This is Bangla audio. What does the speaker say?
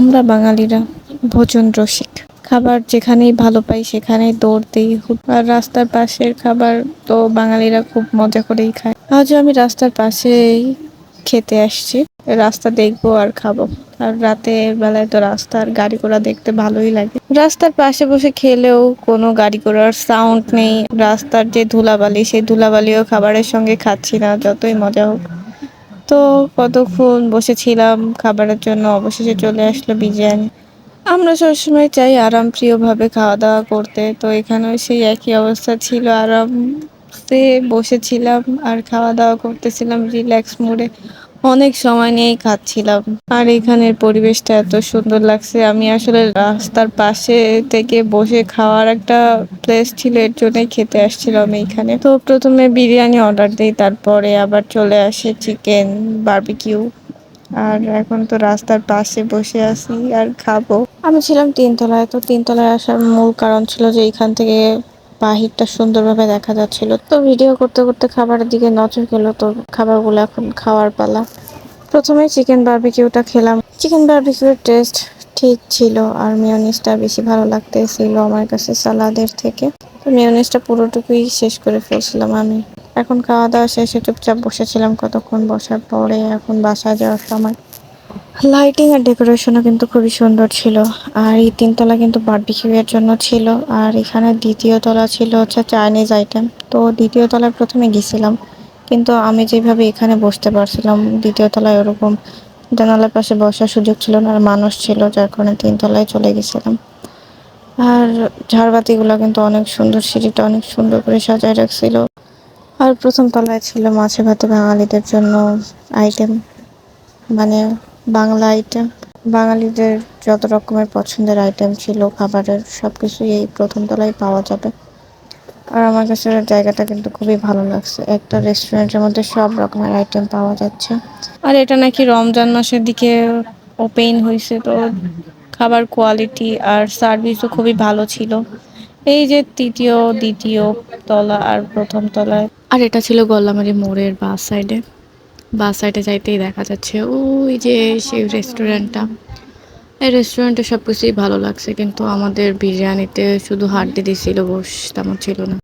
আমরা বাঙালিরা ভোজন রসিক। খাবার যেখানেই ভালো পাই সেখানেই দৌড় দিই। আর রাস্তার পাশের খাবার তো বাঙালিরা খুব মজা করেই খায়। আজও আমি রাস্তার পাশেই খেতে আসছি। রাস্তা দেখব আর খাব। আর রাতে বেলায় তো রাস্তার গাড়ি ঘোড়া দেখতে ভালোই লাগে। রাস্তার পাশে বসে খেলেও কোনো গাড়ি ঘোড়ার সাউন্ড নেই। রাস্তার যে ধুলাবালি, সেই ধুলাবালিও খাবারের সঙ্গে খাচ্ছি না, যতই মজা হোক। তো কতক্ষণ বসেছিলাম, খাবারের জন্য অবশেষে চলে আসলো বিরিয়ানি। আমরা সবসময় চাই আরাম প্রিয়ভাবে খাওয়া দাওয়া করতে, তো এখানেও সেই একই অবস্থা ছিল। আরামসে বসেছিলাম আর খাওয়া দাওয়া করতেছিলাম, রিল্যাক্স মোডে। অনেক সময় নিয়েই খাচ্ছিলাম। আর এখানের পরিবেশটা এত সুন্দর লাগছে। আমি আসলে রাস্তার পাশে থেকে বসে খাওয়ার একটা প্লেস ছিল, এর জন্যই খেতে আসছিলাম এইখানে। তো প্রথমে বিরিয়ানি অর্ডার দিই, তারপরে আবার চলে আসে চিকেন বারবিকিউ আর এখন তো রাস্তার পাশে বসে আছি আর খাব। আমি ছিলাম তিনতলায়, তো তিনতলায় আসার মূল কারণ ছিল যে এখান থেকে বাহিরটা সুন্দরভাবে দেখা যাচ্ছিল। তো ভিডিও করতে করতে খাবারের দিকে নজর গেল, তো খাবারগুলো এখন খাওয়ার পালা। প্রথমে চিকেন বারবিকিউটা খেলাম। চিকেন বারবিকিউর টেস্ট ঠিক ছিল আর মিওনিসটা বেশি ভালো লাগতেছিল আমার কাছে সালাদের থেকে। তো মিওনিসটা পুরোটুকুই শেষ করে ফেলছিলাম আমি। এখন খাওয়া দাওয়া শেষে চুপচাপ বসেছিলাম কতক্ষণ বসার পরে এখন বাসায় যাওয়ার সময়। লাইটিং আর ডেকোরেশনও কিন্তু খুবই সুন্দর ছিল। আর এই তিনতলা কিন্তু বার্বিকিউ এর জন্য ছিল। আর এখানে দ্বিতীয় তলা ছিল হচ্ছে চাইনিজ আইটেম তো দ্বিতীয় তলায় প্রথমে গেছিলাম। কিন্তু আমি যেভাবে এখানে বসতে পারছিলাম, দ্বিতীয় তলায় ওরকম জানালার পাশে বসার সুযোগ ছিল না, আর মানুষ ছিল, যার কারণে তিনতলায় চলে গেছিলাম। আর ঝাড়বাতিগুলো কিন্তু অনেক সুন্দর, সিঁড়িটা অনেক সুন্দর করে সাজায় রাখছিল। আর প্রথম তলায় ছিল মাছে ভাতে বাঙালিদের জন্য আইটেম মানে বাংলা আইটেম বাঙালিদের যত রকমের পছন্দের আইটেম ছিল, খাবারের সব কিছুই এই প্রথম তলায় পাওয়া যাবে। আর আমার কাছে জায়গাটা কিন্তু খুবই ভালো লাগছে। একটা রেস্টুরেন্টের মধ্যে সব রকমের আইটেম পাওয়া যাচ্ছে। আর এটা নাকি রমজান মাসের দিকে ওপেন হয়েছে তো খাবার কোয়ালিটি আর সার্ভিসও খুবই ভালো ছিল। এই যে তৃতীয় দ্বিতীয় তলা আর প্রথম তলায়। আর এটা ছিল গল্লামারি মোড়ের বাস সাইডে বাস সাইডে যাইতেই দেখা যাচ্ছে ওই যে সেই রেস্টুরেন্টটা এই রেস্টুরেন্টে সব কিছুই ভালো লাগছে কিন্তু আমাদের বিরিয়ানিতে শুধু হাড্ডি দিছিল গোশ তেমন ছিল না।